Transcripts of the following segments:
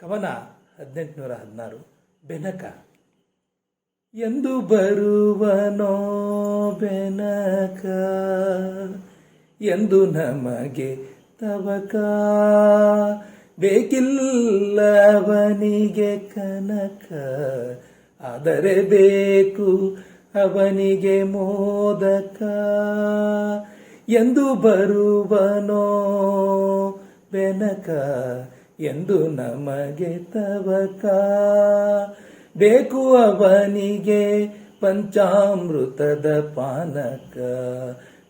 ಕವನ ಹದಿನೆಂಟುನೂರ ಹದಿನಾರು, ಬೆನಕ. ಎಂದು ಬರುವನೋ ಬೆನಕ, ಎಂದು ನಮಗೆ ತವಕ. ಬೇಕಿಲ್ಲವನಿಗೆ ಕನಕ, ಆದರೆ ಬೇಕು ಅವನಿಗೆ ಮೋದಕ. ಎಂದು ಬರುವನೋ ಬೆನಕ ಎಂದು ನಮಗೆ ತವಕ. ಬೇಕು ಅವನಿಗೆ ಪಂಚಾಮೃತದ ಪಾನಕ.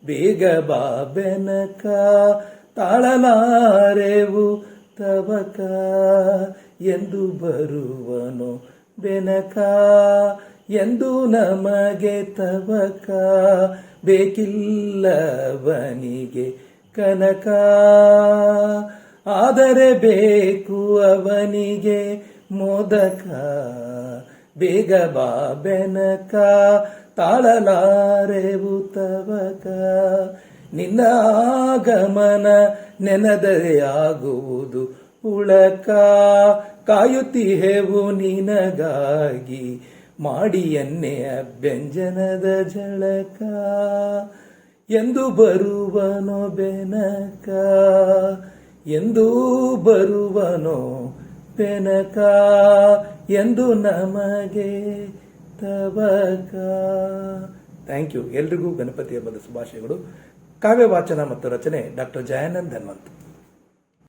ಬೇಗ ಬಾಬೆನಕ ತಾಳಲಾರೆವು ತವಕ. ಎಂದು ಬರುವನು ಬೆನಕ, ಎಂದು ನಮಗೆ ತವಕ. ಬೇಕಿಲ್ಲವನಿಗೆ ಕನಕ. ಆದರೆ ಬೇಕು ಅವನಿಗೆ ಮೋದಕ. ಬೇಗ ಬಾ ಬೆನಕ ತಾಳಲಾರೆವು ತವಕ ನಿನ್ನ ಆಗಮನ ನೆನದೆಯಾಗುವುದು ಆಗುವುದು ಉಳಕ. ಕಾಯುತ್ತಿಹೆವು ನಿನಗಾಗಿ ಮಾಡಿಯನ್ನೇ ಅಭ್ಯಂಜನದ ಜಳಕ. ಎಂದು ಬರುವನು ಬೆನಕ. ಎಂದು ಬರುವನೋ ಪೆನಕ ಎಂದು ನಮಗೆ ತಬಕ ಥ್ಯಾಂಕ್ ಯು ಎಲ್ರಿಗೂ ಗಣಪತಿ ಹಬ್ಬದ ಶುಭಾಶಯಗಳು. ಕಾವ್ಯ ವಾಚನ ಮತ್ತು ರಚನೆ ಡಾಕ್ಟರ್ ಜಯಾನಂದ್ ಹನುಮಂತ್.